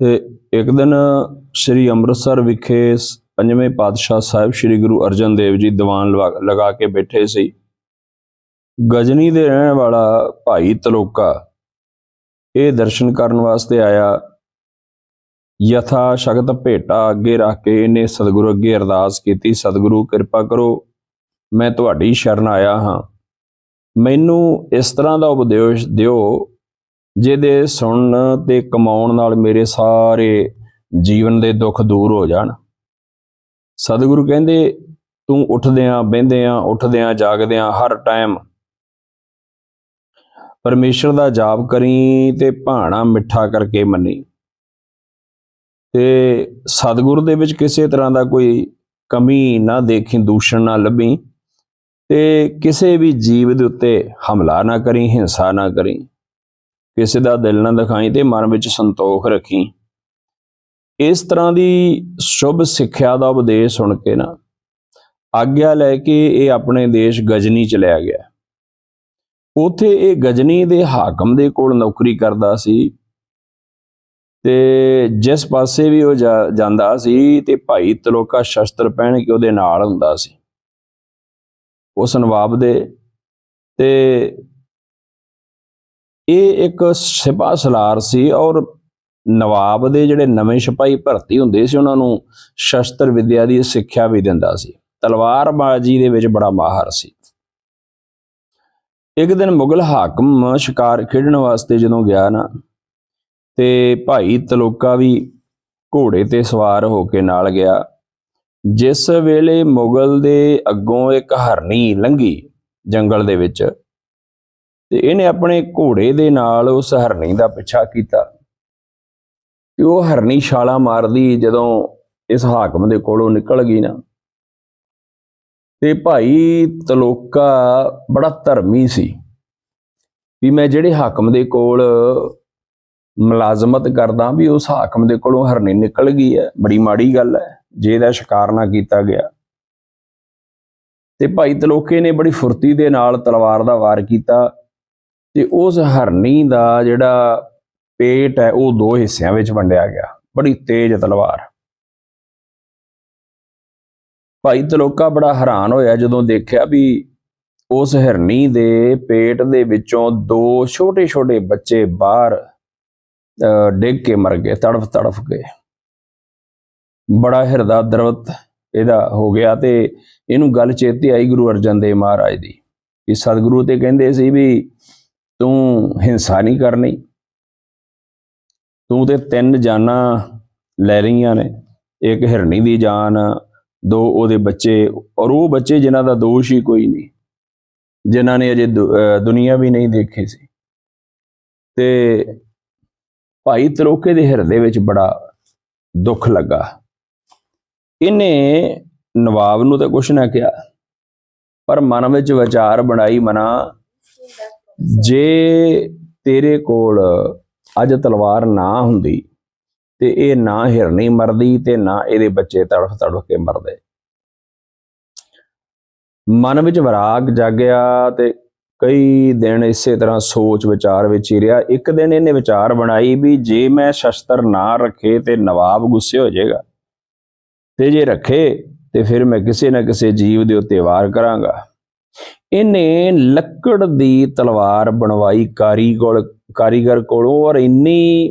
ਤੇ ਇੱਕ ਦਿਨ ਸ੍ਰੀ ਅੰਮ੍ਰਿਤਸਰ ਵਿਖੇ ਸ- ਪੰਜਵੇਂ ਪਾਤਸ਼ਾਹ ਸਾਹਿਬ ਸ੍ਰੀ ਗੁਰੂ ਅਰਜਨ ਦੇਵ ਜੀ ਦੀਵਾਨ ਲਵਾ- ਲਗਾ ਕੇ ਬੈਠੇ ਸੀ। ਗਜਨੀ ਦੇ ਰਹਿਣ ਵਾਲਾ ਭਾਈ ਤਲੋਕਾ ਇਹ ਦਰਸ਼ਨ ਕਰਨ ਵਾਸਤੇ ਆਇਆ। ਯਥਾ ਸ਼ਕਤ ਭੇਟਾ ਅੱਗੇ ਰੱਖ ਕੇ ਇਹਨੇ ਸਤਿਗੁਰੂ ਅੱਗੇ ਅਰਦਾਸ ਕੀਤੀ, ਸਤਿਗੁਰੂ, ਕਿਰਪਾ ਕਰੋ, ਮੈਂ ਤੁਹਾਡੀ ਸ਼ਰਨ ਆਇਆ ਹਾਂ। ਮੈਨੂੰ ਇਸ ਤਰ੍ਹਾਂ ਦਾ ਉਪਦੇਸ਼ ਦਿਓ ਜਿਹਦੇ ਸੁਣਨ ਤੇ ਕਮਾਉਣ ਨਾਲ ਮੇਰੇ ਸਾਰੇ ਜੀਵਨ ਦੇ ਦੁੱਖ ਦੂਰ ਹੋ ਜਾਣ। ਸਤਿਗੁਰੂ ਕਹਿੰਦੇ, ਤੂੰ ਉੱਠਦਿਆਂ, ਬਹਿੰਦਿਆਂ, ਉੱਠਦਿਆਂ, ਜਾਗਦਿਆਂ ਹਰ ਟਾਈਮ ਪਰਮੇਸ਼ਰ ਦਾ ਜਾਪ ਕਰੀ ਤੇ ਭਾਣਾ ਮਿੱਠਾ ਕਰਕੇ ਮੰਨੀ। ਤੇ ਸਤਿਗੁਰ ਦੇ ਵਿੱਚ ਕਿਸੇ ਤਰ੍ਹਾਂ ਦਾ ਕੋਈ ਕਮੀ ਨਾ ਦੇਖੀ, ਦੂਸ਼ਣ ਨਾ ਲੱਭੀ ਤੇ ਕਿਸੇ ਵੀ ਜੀਵ ਦੇ ਉੱਤੇ ਹਮਲਾ ਨਾ ਕਰੀ, ਹਿੰਸਾ ਨਾ ਕਰੀ। ਕਿਸੇ ਦਾ ਦਿਲ ਨਾ ਦਿਖਾਈ ਤੇ ਮਨ ਵਿੱਚ ਸੰਤੋਖ ਰੱਖੀ। ਇਸ ਤਰ੍ਹਾਂ ਦੀ ਸ਼ੁਭ ਸਿੱਖਿਆ ਦਾ ਉਪਦੇਸ਼ ਸੁਣ ਕੇ ਨਾ ਆਗਿਆ ਲੈ ਕੇ ਇਹ ਆਪਣੇ ਦੇਸ਼ ਗਜਨੀ ਚਲਿਆ ਗਿਆ। ਉਥੇ ਇਹ ਗਜਨੀ ਦੇ ਹਾਕਮ ਦੇ ਕੋਲ ਨੌਕਰੀ ਕਰਦਾ ਸੀ ਤੇ ਜਿਸ ਪਾਸੇ ਵੀ ਉਹ ਜਾ- ਜਾਂਦਾ ਸੀ ਤੇ ਭਾਈ ਤਲੋਕਾ ਸ਼ਸਤਰ ਪਹਿਨ ਕੇ ਉਹਦੇ ਨਾਲ ਹੁੰਦਾ ਸੀ। ਉਸ ਨਵਾਬ ਦੇ ਤੇ ਇਹ ਇੱਕ ਸਿਪਾ ਸਲਾਰ ਸੀ ਔਰ ਨਵਾਬ ਦੇ ਜਿਹੜੇ ਨਵੇਂ ਸਿਪਾਹੀ ਭਰਤੀ ਹੁੰਦੇ ਸੀ, ਉਹਨਾਂ ਨੂੰ ਸ਼ਸਤਰ ਵਿਦਿਆ ਦੀ ਸਿੱਖਿਆ ਵੀ ਦਿੰਦਾ ਸੀ। ਤਲਵਾਰਬਾਜ਼ੀ ਦੇ ਵਿੱਚ ਬੜਾ ਮਾਹਰ ਸੀ। ਇੱਕ ਦਿਨ ਮੁਗਲ ਹਾਕਮ ਸ਼ਿਕਾਰ ਖੇਡਣ ਵਾਸਤੇ ਜਦੋਂ ਗਿਆ ਨਾ, ਤੇ ਭਾਈ ਤਲੋਕਾ ਵੀ ਘੋੜੇ ਤੇ ਸਵਾਰ ਹੋ ਕੇ ਨਾਲ ਗਿਆ। ਜਿਸ ਵੇਲੇ ਮੁਗਲ ਦੇ ਅੱਗੋਂ ਇੱਕ ਹਰਨੀ ਲੰਘੀ ਜੰਗਲ ਦੇ ਵਿੱਚ ਤੇ ਇਹਨੇ ਆਪਣੇ ਘੋੜੇ ਦੇ ਨਾਲ ਉਸ ਹਰਨੀ ਦਾ ਪਿੱਛਾ ਕੀਤਾ। ਤੇ ਉਹ ਹਰਨੀ ਛਾਲਾ ਮਾਰਦੀ ਜਦੋਂ ਇਸ ਹਾਕਮ ਦੇ ਕੋਲੋਂ ਨਿਕਲ ਗਈ ਨਾ। ਤੇ ਭਾਈ ਤਲੋਕਾ ਬੜਾ ਧਰਮੀ ਸੀ ਵੀ ਮੈਂ ਜਿਹੜੇ ਹਾਕਮ ਦੇ ਕੋਲ ਮੁਲਾਜ਼ਮਤ ਕਰਦਾ ਵੀ ਉਸ ਹਾਕਮ ਦੇ ਕੋਲੋਂ ਹਰਨੀ ਨਿਕਲ ਗਈ ਹੈ, ਬੜੀ ਮਾੜੀ ਗੱਲ ਹੈ, ਜੇ ਇਹਦਾ ਸ਼ਿਕਾਰ ਨਾ ਕੀਤਾ ਗਿਆ। ਤੇ ਭਾਈ ਤਲੋਕੇ ਨੇ ਬੜੀ ਫੁਰਤੀ ਦੇ ਨਾਲ ਤਲਵਾਰ ਦਾ ਵਾਰ ਕੀਤਾ ਤੇ ਉਸ ਹਰਨੀ ਦਾ ਜਿਹੜਾ ਪੇਟ ਹੈ ਉਹ ਦੋ ਹਿੱਸਿਆਂ ਵਿੱਚ ਵੰਡਿਆ ਗਿਆ। ਬੜੀ ਤੇਜ਼ ਤਲਵਾਰ। ਭਾਈ ਤਲੋਕਾ ਬੜਾ ਹੈਰਾਨ ਹੋਇਆ ਜਦੋਂ ਦੇਖਿਆ ਵੀ ਉਸ ਹਰਨੀ ਦੇ ਪੇਟ ਦੇ ਵਿੱਚੋਂ ਦੋ ਛੋਟੇ-ਛੋਟੇ ਬੱਚੇ ਬਾਹਰ ਅਹ, ਡਿੱਗ ਕੇ ਮਰ ਗਏ ਤੜਫ ਤੜਫ ਕੇ ਬੜਾ ਹਿਰਦਾ ਦਰਵਤ ਇਹਦਾ ਹੋ ਗਿਆ ਤੇ ਇਹਨੂੰ ਗੱਲ ਚੇਤੇ ਆਈ ਗੁਰੂ ਅਰਜਨ ਦੇਵ ਮਹਾਰਾਜ ਦੀ। ਕਿ ਸਤਿਗੁਰੂ ਤੇ ਕਹਿੰਦੇ ਸੀ ਵੀ ਤੂੰ ਹਿੰਸਾ ਨਹੀਂ ਕਰਨੀ। ਤੂੰ ਤੇ ਤਿੰਨ ਜਾਨਾਂ ਲੈ ਰਹੀਆਂ ਨੇ। ਇੱਕ ਹਿਰਨੀ ਦੀ ਜਾਨ, ਦੋ ਉਹਦੇ ਬੱਚੇ ਔਰ ਉਹ ਬੱਚੇ ਜਿਨ੍ਹਾਂ ਦਾ ਦੋਸ਼ ਹੀ ਕੋਈ ਨਹੀਂ, ਜਿਨ੍ਹਾਂ ਨੇ ਅਜੇ ਦੁ- ਅਹ ਦੁਨੀਆ ਵੀ ਨਹੀਂ ਦੇਖੀ ਸੀ। ਤੇ ਭਾਈ ਤਰੋਕੇ ਦੇ ਹਿਰਦੇ ਵਿੱਚ ਬੜਾ ਦੁੱਖ ਲੱਗਾ। ਇਹਨੇ ਨਵਾਬ ਨੂੰ ਤਾਂ ਕੁਛ ਨਾ ਕਿਹਾ, ਪਰ ਮਨ ਵਿੱਚ ਵਿਚਾਰ ਬਣਾਈ ਮਨਾ ਜੇ ਤੇਰੇ ਕੋਲ ਅੱਜ ਤਲਵਾਰ ਨਾ ਹੁੰਦੀ ਤੇ ਇਹ ਨਾ ਹਿਰਨੀ ਮਰਦੀ ਤੇ ਨਾ ਇਹਦੇ ਬੱਚੇ ਤੜਫ ਤੜਫ ਕੇ ਮਰਦੇ। ਮਨ ਵਿੱਚ ਵਿਰਾਗ ਜਾਗਿਆ ਤੇ ਕਈ ਦਿਨ ਇਸੇ ਤਰ੍ਹਾਂ ਸੋਚ ਵਿਚਾਰ ਵਿੱਚ ਹੀ ਰਿਹਾ। ਇੱਕ ਦਿਨ ਇਹਨੇ ਵਿਚਾਰ ਬਣਾਈ ਵੀ ਜੇ ਮੈਂ ਸ਼ਸਤਰ ਨਾ ਰੱਖੇ ਤੇ ਨਵਾਬ ਗੁੱਸੇ ਹੋ ਜਾਏਗਾ। ਤੇ ਜੇ ਰੱਖੇ ਤੇ ਫਿਰ ਮੈਂ ਕਿਸੇ ਨਾ ਕਿਸੇ ਜੀਵ ਦੇ ਉੱਤੇ ਵਾਰ ਕਰਾਂਗਾ। ਇਹਨੇ ਲੱਕੜ ਦੀ ਤਲਵਾਰ ਬਣਵਾਈ ਕਾਰੀ ਕੋਲ ਕਾਰੀਗਰ ਕੋਲੋਂ ਔਰ ਇੰਨੀ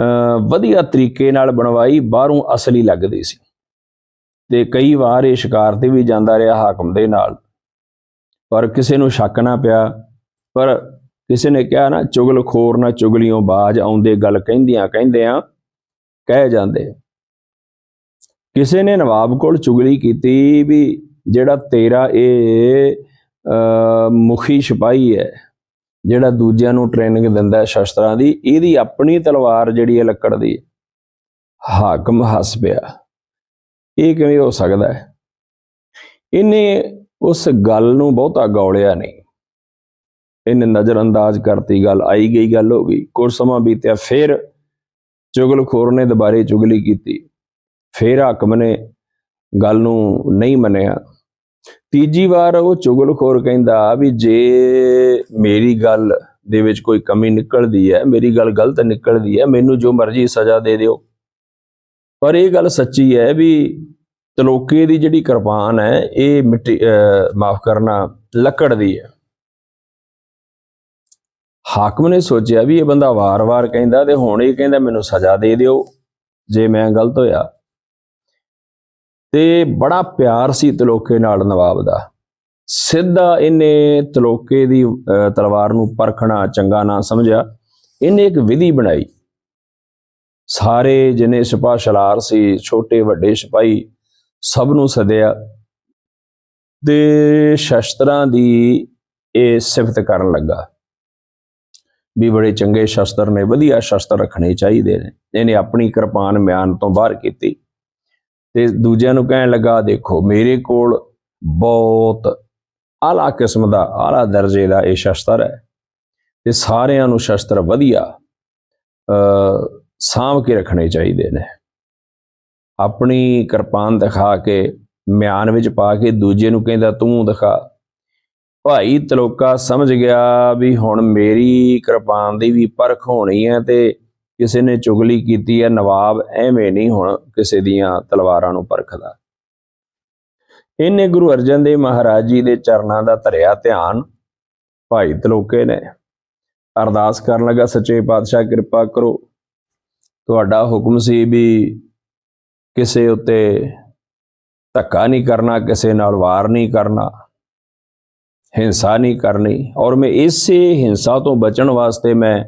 ਅਹ, ਵਧੀਆ ਤਰੀਕੇ ਨਾਲ ਬਣਵਾਈ ਬਾਹਰੋਂ ਅਸਲੀ ਲੱਗਦੀ ਸੀ। ਤੇ ਕਈ ਵਾਰ ਇਹ ਸ਼ਿਕਾਰ ਤੇ ਵੀ ਜਾਂਦਾ ਰਿਹਾ ਹਾਕਮ ਦੇ ਨਾਲ। ਪਰ ਕਿਸੇ ਨੂੰ ਸ਼ੱਕ ਨਾ ਪਿਆ। ਪਰ ਕਿਸੇ ਨੇ ਕਿਹਾ ਨਾ ਚੁਗਲਖੋਰ ਨਾ ਚੁਗਲੀਆਂ ਬਾਜ ਆਉਂਦੇ ਗੱਲ ਕਹਿੰਦਿਆਂ ਕਹਿੰਦਿਆਂ ਕਹਿ ਜਾਂਦੇ ਕਿਸੇ ਨੇ ਨਵਾਬ ਕੋਲ ਚੁਗਲੀ ਕੀਤੀ ਵੀ ਜਿਹੜਾ ਤੇਰਾ ਇਹ ਮੁਖੀ ਸਿਪਾਹੀ ਹੈ, ਜਿਹੜਾ ਦੂਜਿਆਂ ਨੂੰ ਟ੍ਰੇਨਿੰਗ ਦਿੰਦਾ ਹੈ ਸ਼ਸਤਰਾਂ ਦੀ, ਇਹਦੀ ਆਪਣੀ ਤਲਵਾਰ ਜਿਹੜੀ ਹੈ ਲੱਕੜ ਦੀ ਹਾਕਮ ਹੱਸ ਪਿਆ। ਇਹ ਕਿਵੇਂ ਹੋ ਸਕਦਾ ਹੈ? ਇਹਨੇ ਉਸ ਗੱਲ ਨੂੰ ਬਹੁਤਾ ਗੌਲਿਆ ਨਹੀਂ। ਇਹਨੇ ਨਜ਼ਰ ਅੰਦਾਜ਼ ਕਰਤੀ ਗੱਲ, ਆਈ ਗਈ ਗੱਲ ਹੋ ਗਈ। ਕੁਝ ਸਮਾਂ ਬੀਤਿਆ, ਫਿਰ ਚੁਗਲਖੋਰ ਨੇ ਦੁਬਾਰੇ ਚੁਗਲੀ ਕੀਤੀ। ਫਿਰ ਹਾਕਮ ਨੇ ਗੱਲ ਨੂੰ ਨਹੀਂ ਮੰਨਿਆ। ਤੀਜੀ ਵਾਰ ਉਹ ਚੁਗਲਖੋਰ ਕਹਿੰਦਾ ਵੀ ਜੇ ਮੇਰੀ ਗੱਲ ਦੇ ਵਿੱਚ ਕੋਈ ਕਮੀ ਨਿਕਲਦੀ ਹੈ, ਮੇਰੀ ਗੱਲ ਗਲਤ ਨਿਕਲਦੀ ਹੈ, ਮੈਨੂੰ ਜੋ ਮਰਜ਼ੀ ਸਜ਼ਾ ਦੇ ਦਿਓ। ਪਰ ਇਹ ਗੱਲ ਸੱਚੀ ਹੈ ਵੀ ਤਲੋਕੇ ਦੀ ਜਿਹੜੀ ਕਿਰਪਾਨ ਹੈ, ਇਹ ਮਿੱਟੀ ਮਾਫ ਕਰਨਾ, ਲੱਕੜ ਦੀ ਹੈ। ਹਾਕਮ ਨੇ ਸੋਚਿਆ ਵੀ ਇਹ ਬੰਦਾ ਵਾਰ-ਵਾਰ ਕਹਿੰਦਾ ਤੇ ਹੁਣ ਇਹ ਕਹਿੰਦਾ ਮੈਨੂੰ ਸਜ਼ਾ ਦੇ ਦਿਓ, ਜੇ ਮੈਂ ਗਲਤ ਹੋਇਆ। ਤੇ ਬੜਾ ਪਿਆਰ ਸੀ ਤਲੋਕੇ ਨਾਲ ਨਵਾਬ ਦਾ। ਸਿੱਧਾ ਇਹਨੇ ਤਲੋਕੇ ਦੀ ਅਹ, ਤਲਵਾਰ ਨੂੰ ਪਰਖਣਾ ਚੰਗਾ ਨਾ ਸਮਝਿਆ। ਇਹਨੇ ਇੱਕ ਵਿਧੀ ਬਣਾਈ। ਸਾਰੇ ਜਿਨੇ ਸਿਪਾਹ ਸ਼ਲਾਰ ਸੀ ਛੋਟੇ ਵੱਡੇ ਸਿਪਾਹੀ ਸਭ ਨੂੰ ਸਦਿਆ ਤੇ ਸ਼ਸਤਰਾਂ ਦੀ ਇਹ ਸਿਫਤ ਕਰਨ ਲੱਗਾ ਵੀ ਬੜੇ ਚੰਗੇ ਸ਼ਸਤਰ ਨੇ ਵਧੀਆ ਸ਼ਸਤਰ ਰੱਖਣੇ ਚਾਹੀਦੇ ਨੇ। ਇਹਨੇ ਆਪਣੀ ਕਿਰਪਾਨ ਮਿਆਨ ਤੋਂ ਬਾਹਰ ਕੀਤੀ। ਤੇ ਦੂਜਿਆਂ ਨੂੰ ਕਹਿਣ ਲੱਗਾ, ਦੇਖੋ, ਮੇਰੇ ਕੋਲ ਬਹੁਤ ਆਲਾ ਕਿਸਮ ਦਾ, ਆਲਾ ਦਰਜੇ ਦਾ ਇਹ ਸ਼ਸਤਰ ਹੈ ਤੇ ਸਾਰਿਆਂ ਨੂੰ ਸ਼ਸਤਰ ਵਧੀਆ ਅ ਸਾਂਭ ਕੇ ਰੱਖਣੇ ਚਾਹੀਦੇ ਨੇ। ਆਪਣੀ ਕਿਰਪਾਨ ਦਿਖਾ ਕੇ, ਮਿਆਨ ਵਿੱਚ ਪਾ ਕੇ ਦੂਜੇ ਨੂੰ ਕਹਿੰਦਾ, ਤੂੰ ਦਿਖਾ। ਭਾਈ ਤਲੋਕਾ ਸਮਝ ਗਿਆ ਵੀ ਹੁਣ ਮੇਰੀ ਕਿਰਪਾਨ ਦੀ ਵੀ ਪਰਖ ਹੋਣੀ ਹੈ ਤੇ ਕਿਸੇ ਨੇ ਚੁਗਲੀ ਕੀਤੀ ਹੈ, ਨਵਾਬ ਐਵੇਂ ਨਹੀਂ ਹੁਣ ਕਿਸੇ ਦੀਆਂ ਤਲਵਾਰਾਂ ਨੂੰ ਪਰਖਦਾ। ਇਹਨੇ ਗੁਰੂ ਅਰਜਨ ਦੇਵ ਮਹਾਰਾਜ ਜੀ ਦੇ ਚਰਨਾਂ ਦਾ ਧਰਿਆ ਧਿਆਨ। ਭਾਈ ਤਲੋਕੇ ਨੇ ਅਰਦਾਸ ਕਰਨ ਲੱਗਾ, ਸੱਚੇ ਪਾਤਸ਼ਾਹ, ਕਿਰਪਾ ਕਰੋ। ਤੁਹਾਡਾ ਹੁਕਮ ਸੀ ਵੀ ਕਿਸੇ ਉੱਤੇ ਧੱਕਾ ਨਹੀਂ ਕਰਨਾ, ਕਿਸੇ ਨਾਲ ਵਾਰ ਨਹੀਂ ਕਰਨਾ, ਹਿੰਸਾ ਨਹੀਂ ਕਰਨੀ। ਔਰ ਮੈਂ ਇਸੇ ਹਿੰਸਾ ਤੋਂ ਬਚਣ ਵਾਸਤੇ ਮੈਂ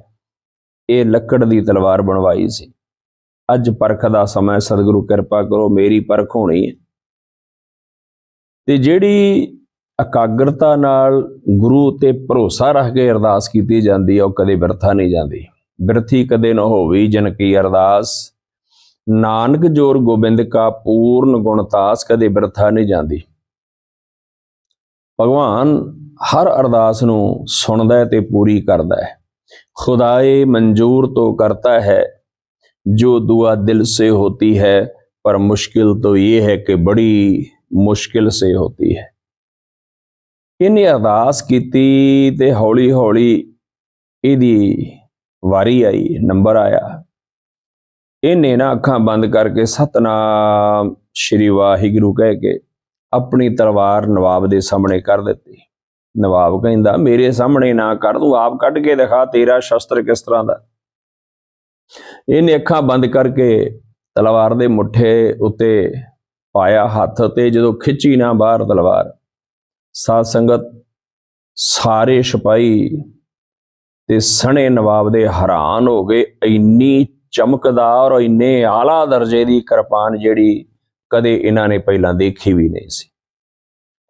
ਇਹ ਲੱਕੜ ਦੀ ਤਲਵਾਰ ਬਣਵਾਈ ਸੀ। ਅੱਜ ਪਰਖ ਦਾ ਸਮਾਂ ਸਤਿਗੁਰੂ ਕਿਰਪਾ ਕਰੋ, ਮੇਰੀ ਪਰਖ ਹੋਣੀ ਹੈ। ਤੇ ਜਿਹੜੀ ਇਕਾਗਰਤਾ ਨਾਲ ਗੁਰੂ ਤੇ ਭਰੋਸਾ ਰੱਖ ਕੇ ਅਰਦਾਸ ਕੀਤੀ ਜਾਂਦੀ ਹੈ, ਉਹ ਕਦੇ ਵਿਰਥਾ ਨਹੀਂ ਜਾਂਦੀ। ਬਿਰਥੀ ਕਦੇ ਨਾ ਹੋਵੀ ਜਨ ਕੀ ਅਰਦਾਸ। ਨਾਨਕ ਜੋਰ ਗੋਬਿੰਦ ਕਾ ਪੂਰਨ ਗੁਣਤਾਸ ਕਦੇ ਬਿਰਥਾ ਨਹੀਂ ਜਾਂਦੀ। ਭਗਵਾਨ ਹਰ ਅਰਦਾਸ ਨੂੰ ਸੁਣਦਾ ਤੇ ਪੂਰੀ ਕਰਦਾ ਹੈ। ਖੁਦਾਏ ਮਨਜ਼ੂਰ तो करता है जो दुआ दिल से होती है पर मुश्किल तो ये है कि बड़ी ਮੁਸ਼ਕਿਲ ਸੇ ਹੋਤੀ ਹੈ ਇਹਨੇ ਅਰਦਾਸ ਕੀਤੀ ਤੇ ਹੌਲੀ ਹੌਲੀ ਇਹਦੀ ਵਾਰੀ ਆਈ ਨੰਬਰ ਆਇਆ ਇਹਨੇ ਨਾ ਅੱਖਾਂ ਬੰਦ ਕਰਕੇ ਸਤਨਾਮ ਸ਼੍ਰੀ ਵਾਹਿਗੁਰੂ ਕਹਿ ਕੇ ਆਪਣੀ ਤਲਵਾਰ ਨਵਾਬ ਦੇ ਸਾਹਮਣੇ ਕਰ ਦਿੱਤੀ ਨਵਾਬ ਕਹਿੰਦਾ, ਮੇਰੇ ਸਾਹਮਣੇ ਨਾ ਕਰ, ਤੂੰ ਆਪ ਕੱਢ ਕੇ ਦਿਖਾ ਤੇਰਾ ਸ਼ਸਤਰ ਕਿਸ ਤਰ੍ਹਾਂ ਦਾ? ਇਹਨੇ ਅੱਖਾਂ ਬੰਦ ਕਰਕੇ ਤਲਵਾਰ ਦੇ ਮੁੱਠੇ ਉੱਤੇ ਪਾਇਆ ਹੱਥ ਤੇ ਜਦੋਂ ਖਿੱਚੀ ਨਾ ਬਾਹਰ ਤਲਵਾਰ, ਸਾਧ ਸੰਗਤ ਸਾਰੇ ਸਿਪਾਹੀ ਤੇ ਸਣੇ ਨਵਾਬ ਦੇ ਹੈਰਾਨ ਹੋ ਗਏ। ਇੰਨੀ ਚਮਕਦਾਰ ਔਰ ਇੰਨੇ ਆਲਾ ਦਰਜੇ ਦੀ ਕਿਰਪਾਨ ਜਿਹੜੀ ਕਦੇ ਇਹਨਾਂ ਨੇ ਪਹਿਲਾਂ ਦੇਖੀ ਵੀ ਨਹੀਂ ਸੀ।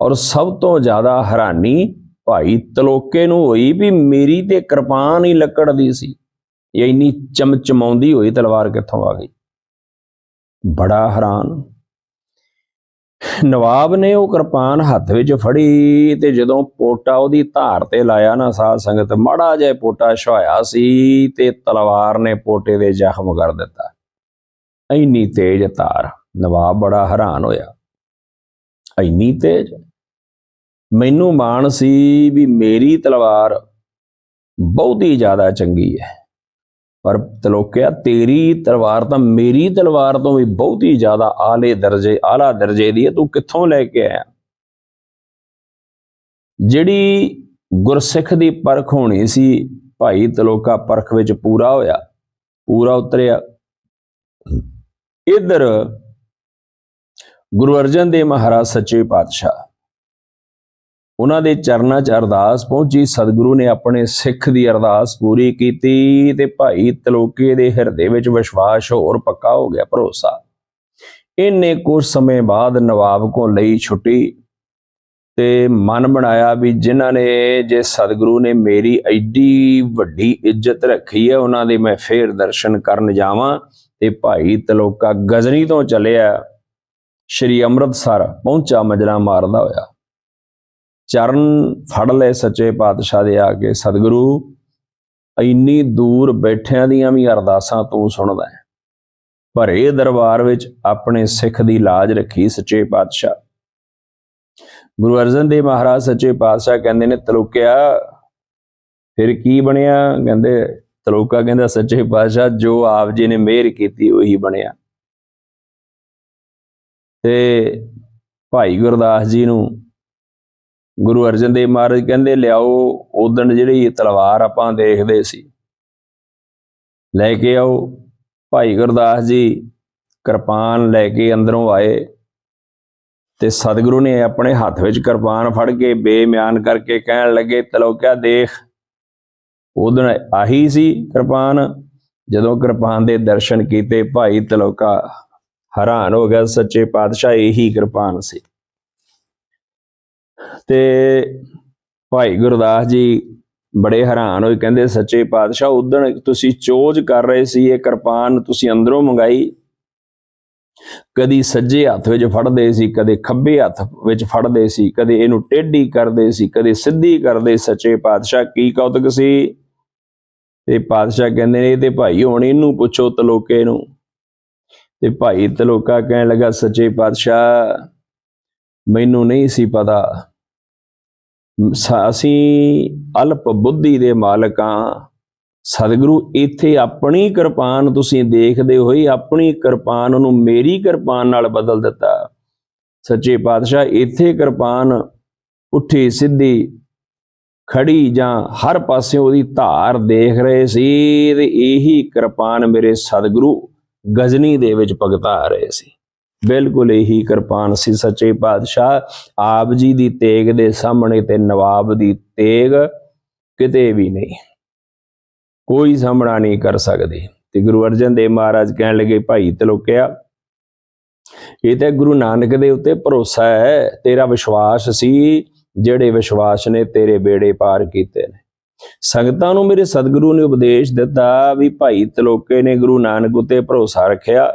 ਔਰ ਸਭ ਤੋਂ ਜ਼ਿਆਦਾ ਹੈਰਾਨੀ ਭਾਈ ਤਲੋਕੇ ਨੂੰ ਹੋਈ ਵੀ ਮੇਰੀ ਤੇ ਕਿਰਪਾਨ ਹੀ ਲੱਕੜ ਦੀ ਸੀ। ਇਹ ਇੰਨੀ ਚਮਚਮਾਉਂਦੀ ਹੋਈ ਤਲਵਾਰ ਕਿੱਥੋਂ ਆ ਗਈ? ਬੜਾ ਹੈਰਾਨ। ਨਵਾਬ ਨੇ ਉਹ ਕਿਰਪਾਨ ਹੱਥ ਵਿੱਚ ਫੜੀ ਤੇ ਜਦੋਂ ਪੋਟਾ ਉਹਦੀ ਧਾਰ ਤੇ ਲਾਇਆ ਨਾ ਸਾਧ ਸੰਗਤ, ਮਾੜਾ ਜਿਹਾ ਪੋਟਾ ਛੁਆਇਆ ਸੀ ਤੇ ਤਲਵਾਰ ਨੇ ਪੋਟੇ ਦੇ ਜ਼ਖਮ ਕਰ ਦਿੱਤਾ। ਇੰਨੀ ਤੇਜ਼ ਧਾਰ। ਨਵਾਬ ਬੜਾ ਹੈਰਾਨ ਹੋਇਆ। ਇੰਨੀ ਤੇਜ਼? ਮੈਨੂੰ ਮਾਣ ਸੀ ਵੀ ਮੇਰੀ ਤਲਵਾਰ ਬਹੁਤੀ ਜ਼ਿਆਦਾ ਚੰਗੀ ਹੈ। ਪਰ ਤਲੋਕਿਆ, ਤੇਰੀ ਤਲਵਾਰ ਤਾਂ ਮੇਰੀ ਤਲਵਾਰ ਤੋਂ ਵੀ ਬਹੁਤੀ ਜ਼ਿਆਦਾ ਆਲੇ ਦਰਜੇ, ਆਲਾ ਦਰਜੇ ਦੀ ਹੈ। ਤੂੰ ਕਿੱਥੋਂ ਲੈ ਕੇ ਆਇਆ? ਜਿਹੜੀ ਗੁਰਸਿੱਖ ਦੀ ਪਰਖ ਹੋਣੀ ਸੀ, ਭਾਈ ਤਲੋਕਾ ਪਰਖ ਵਿੱਚ ਪੂਰਾ ਹੋਇਆ, ਪੂਰਾ ਉਤਰਿਆ। ਇਧਰ ਗੁਰੂ ਅਰਜਨ ਦੇਵ ਮਹਾਰਾਜ ਸੱਚੇ ਪਾਤਸ਼ਾਹ ਉਹਨਾਂ ਦੇ ਚਰਨਾਂ 'ਚ ਅਰਦਾਸ ਪਹੁੰਚੀ। ਸਤਿਗੁਰੂ ਨੇ ਆਪਣੇ ਸਿੱਖ ਦੀ ਅਰਦਾਸ ਪੂਰੀ ਕੀਤੀ ਤੇ ਭਾਈ ਤਲੋਕੇ ਦੇ ਹਿਰਦੇ ਵਿੱਚ ਵਿਸ਼ਵਾਸ ਹੋਰ ਪੱਕਾ ਹੋ ਗਿਆ, ਭਰੋਸਾ। ਇਹਨੇ ਕੁਝ ਸਮੇਂ ਬਾਅਦ ਨਵਾਬ ਕੋ ਲਈ ਛੁੱਟੀ ਤੇ ਮਨ ਬਣਾਇਆ ਵੀ ਜਿਨ੍ਹਾਂ ਨੇ, ਜੇ ਸਤਿਗੁਰੂ ਨੇ ਮੇਰੀ ਐਡੀ ਵੱਡੀ ਇੱਜ਼ਤ ਰੱਖੀ ਹੈ, ਉਹਨਾਂ ਦੇ ਮੈਂ ਫੇਰ ਦਰਸ਼ਨ ਕਰਨ ਜਾਵਾਂ ਤੇ ਭਾਈ ਤਲੋਕਾ ਗਜ਼ਨੀ ਤੋਂ ਚੱਲਿਆ। ਸ਼੍ਰੀ ਅੰਮ੍ਰਿਤਸਰ ਪਹੁੰਚਾ ਮਜਰਾ ਮਾਰਦਾ ਹੋਇਆ। ਚਰਨ ਫੜ ਲੈ ਸੱਚੇ ਪਾਤਸ਼ਾਹ ਦੇ ਆ ਕੇ, ਸਤਿਗੁਰੂ, ਇੰਨੀ ਦੂਰ ਬੈਠਿਆਂ ਦੀਆਂ ਵੀ ਅਰਦਾਸਾਂ ਤੂੰ ਸੁਣਦਾ ਹੈ ਭਰੇ ਦਰਬਾਰ ਵਿੱਚ ਆਪਣੇ ਸਿੱਖ ਦੀ ਲਾਜ ਰੱਖੀ ਸੱਚੇ ਪਾਤਸ਼ਾਹ। ਗੁਰੂ ਅਰਜਨ ਦੇਵ ਮਹਾਰਾਜ ਸੱਚੇ ਪਾਤਸ਼ਾਹ ਕਹਿੰਦੇ ਨੇ, ਤਲੋਕਿਆ, ਫਿਰ ਕੀ ਬਣਿਆ? ਕਹਿੰਦੇ, ਤਲੋਕਾ ਕਹਿੰਦਾ, ਸੱਚੇ ਪਾਤਸ਼ਾਹ, ਜੋ ਆਪ ਜੀ ਨੇ ਮਿਹਰ ਕੀਤੀ, ਉਹੀ ਬਣਿਆ। ਤੇ ਭਾਈ ਗੁਰਦਾਸ ਜੀ ਨੂੰ ਗੁਰੂ ਅਰਜਨ ਦੇਵ ਮਹਾਰਾਜ ਕਹਿੰਦੇ, ਲਿਆਓ ਉਦਣ ਜਿਹੜੀ ਤਲਵਾਰ ਆਪਾਂ ਦੇਖਦੇ ਸੀ। ਲੈ ਕੇ ਆਓ, ਭਾਈ ਗੁਰਦਾਸ ਜੀ ਕਿਰਪਾਨ ਲੈ ਕੇ ਅੰਦਰੋਂ ਆਏ ਤੇ ਸਤਿਗੁਰੂ ਨੇ ਆਪਣੇ ਹੱਥ ਵਿੱਚ ਕਿਰਪਾਨ ਫੜ ਕੇ ਬੇਮਿਆਨ ਕਰਕੇ ਕਹਿਣ ਲੱਗੇ ਤਲੋਕਿਆ ਦੇਖ ਉਦਣ ਆਹੀ ਸੀ ਕਿਰਪਾਨ? ਜਦੋਂ ਕਿਰਪਾਨ ਦੇ ਦਰਸ਼ਨ ਕੀਤੇ, ਭਾਈ ਤਲੋਕਾ ਹੈਰਾਨ ਹੋ ਗਿਆ, ਸੱਚੇ ਪਾਤਸ਼ਾਹ ਇਹੀ ਕਿਰਪਾਨ ਸੀ। ਤੇ ਭਾਈ ਗੁਰਦਾਸ ਜੀ ਬੜੇ ਹੈਰਾਨ ਹੋਏ, ਕਹਿੰਦੇ ਸੱਚੇ ਪਾਤਸ਼ਾਹ ਉਦਣ ਤੁਸੀਂ ਚੋਜ ਕਰ ਰਹੇ ਸੀ, ਇਹ ਕਿਰਪਾਨ ਤੁਸੀਂ ਅੰਦਰੋਂ ਮੰਗਾਈ। ਕਦੀ ਸੱਜੇ ਹੱਥ ਵਿੱਚ ਫੜਦੇ ਸੀ, ਕਦੇ ਖੱਬੇ ਹੱਥ ਵਿੱਚ ਫੜਦੇ ਸੀ, ਕਦੇ ਇਹਨੂੰ ਟੇਢੀ ਕਰਦੇ ਸੀ, ਕਦੇ ਸਿੱਧੀ ਕਰਦੇ ਸੱਚੇ ਪਾਤਸ਼ਾਹ, ਕੀ ਕੌਤਕ ਸੀ? ਤੇ ਪਾਤਸ਼ਾਹ ਕਹਿੰਦੇ ਨੇ, ਇਹ ਤੇ ਭਾਈ ਹੁਣ ਇਹਨੂੰ ਪੁੱਛੋ ਤਲੋਕੇ ਨੂੰ। ਤੇ ਭਾਈ ਤਲੋਕਾ ਕਹਿਣ ਲੱਗਾ, ਸੱਚੇ ਪਾਤਸ਼ਾਹ ਮੈਨੂੰ ਨਹੀਂ ਸੀ ਪਤਾ। ਅਸੀਂ ਅਲਪ ਬੁੱਧੀ ਦੇ ਮਾਲਕ ਮਾਲਕਾਂ ਸਤਿਗੁਰੂ, ਇੱਥੇ ਆਪਣੀ ਕਿਰਪਾਨ ਤੁਸੀਂ ਦੇਖਦੇ ਹੋਏ ਆਪਣੀ ਕਿਰਪਾਨ ਨੂੰ ਮੇਰੀ ਕਿਰਪਾਨ ਨਾਲ ਬਦਲ ਦਿੱਤਾ। ਸੱਚੇ ਪਾਤਸ਼ਾਹ, ਇੱਥੇ ਕਿਰਪਾਨ ਉੱਠੀ, ਸਿੱਧੀ ਖੜੀ ਜਾਂ ਹਰ ਪਾਸੇ ਉਹਦੀ ਧਾਰ ਦੇਖ ਰਹੇ ਸੀ ਤੇ ਇਹੀ ਕਿਰਪਾਨ ਮੇਰੇ ਸਤਿਗੁਰੂ ਗਜਨੀ ਦੇ ਵਿੱਚ ਭਗਤਾ ਰਹੇ ਸੀ। ਬਿਲਕੁਲ ਇਹੀ ਕਿਰਪਾਨ ਸੀ ਸੱਚੇ ਪਾਤਸ਼ਾਹ। ਆਪ ਜੀ ਦੀ ਤੇਗ ਦੇ ਸਾਹਮਣੇ ਤੇ ਨਵਾਬ ਦੀ ਤੇਗ ਕਿਤੇ ਵੀ ਨਹੀਂ। ਕੋਈ ਸਾਹਮਣਾ ਨਹੀਂ ਕਰ ਸਕਦੀ। ਤੇ ਗੁਰੂ ਅਰਜਨ ਦੇਵ ਮਹਾਰਾਜ ਕਹਿਣ ਲੱਗੇ, ਭਾਈ, ਤਲੋਕਿਆ, ਇਹ ਤਾਂ ਗੁਰੂ ਨਾਨਕ ਦੇ ਉੱਤੇ ਭਰੋਸਾ ਹੈ। ਤੇਰਾ ਵਿਸ਼ਵਾਸ ਸੀ, ਜਿਹੜੇ ਵਿਸ਼ਵਾਸ ਨੇ ਤੇਰੇ ਬੇੜੇ ਪਾਰ ਕੀਤੇ ਨੇ। ਸੰਗਤਾਂ ਨੂੰ ਮੇਰੇ ਸਤਿਗੁਰੂ ਨੇ ਉਪਦੇਸ਼ ਦਿੱਤਾ ਵੀ ਭਾਈ, ਤਲੋਕੇ ਨੇ ਗੁਰੂ ਨਾਨਕ ਉਤੇ ਭਰੋਸਾ ਰੱਖਿਆ।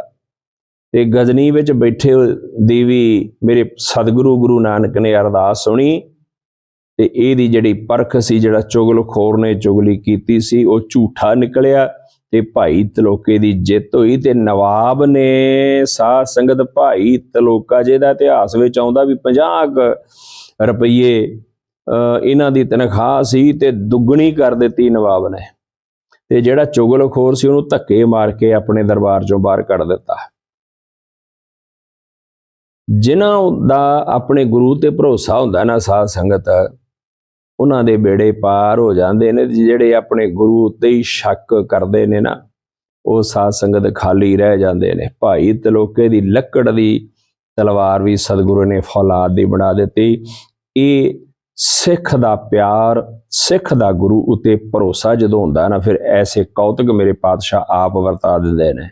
ਤੇ ਗਜਨੀ ਵਿੱਚ ਬੈਠੇ ਦੀ ਵੀ ਮੇਰੇ ਸਤਿਗੁਰੂ ਗੁਰੂ ਨਾਨਕ ਨੇ ਅਰਦਾਸ ਸੁਣੀ ਤੇ ਇਹਦੀ ਜਿਹੜੀ ਪਰਖ ਸੀ, ਜਿਹੜਾ ਚੁਗਲਖੋਰ ਨੇ ਚੁਗਲੀ ਕੀਤੀ ਸੀ, ਉਹ ਝੂਠਾ ਨਿਕਲਿਆ ਤੇ ਭਾਈ ਤਲੋਕੇ ਦੀ ਜਿੱਤ ਹੋਈ ਤੇ ਨਵਾਬ ਨੇ ਸਾਧ ਸੰਗਤ ਭਾਈ ਤਲੋਕਾ ਜਿਹਦਾ ਇਤਿਹਾਸ ਵਿੱਚ ਆਉਂਦਾ ਵੀ 50 ਕੁ ਰੁਪਏ ਇਹਨਾਂ ਦੀ ਤਨਖਾਹ ਸੀ ਤੇ ਦੁੱਗਣੀ ਕਰ ਦਿੱਤੀ ਨਵਾਬ ਨੇ ਤੇ ਜਿਹੜਾ ਚੁਗਲਖੋਰ ਸੀ ਉਹਨੂੰ ਧੱਕੇ ਮਾਰ ਕੇ ਆਪਣੇ ਦਰਬਾਰ ਚੋਂ ਬਾਹਰ ਕੱਢ ਦਿੱਤਾ। ਜਿਨ੍ਹਾਂ ਦਾ ਆਪਣੇ ਗੁਰੂ ਤੇ ਭਰੋਸਾ ਹੁੰਦਾ ਨਾ ਸਾਧ ਸੰਗਤ, ਉਹਨਾਂ ਦੇ ਬੇੜੇ ਪਾਰ ਹੋ ਜਾਂਦੇ ਨੇ ਜਿਹੜੇ ਆਪਣੇ ਗੁਰੂ ਉੱਤੇ ਹੀ ਸ਼ੱਕ ਕਰਦੇ ਨੇ ਨਾ, ਉਹ ਸਾਧ ਸੰਗਤ ਖਾਲੀ ਰਹਿ ਜਾਂਦੇ ਨੇ। ਭਾਈ ਤਲੋਕੇ ਦੀ ਲੱਕੜ ਦੀ ਤਲਵਾਰ ਵੀ ਸਤਿਗੁਰੂ ਨੇ ਫੌਲਾਦ ਦੀ ਬਣਾ ਦਿੱਤੀ। ਇਹ ਸਿੱਖ ਦਾ ਪਿਆਰ, ਸਿੱਖ ਦਾ ਗੁਰੂ ਉਤੇ ਭਰੋਸਾ ਜਦੋਂ ਹੁੰਦਾ ਨਾ, ਫਿਰ ਐਸੇ ਕੌਤਕ ਮੇਰੇ ਪਾਤਸ਼ਾਹ ਆਪ ਵਰਤਾ ਦਿੰਦੇ ਨੇ।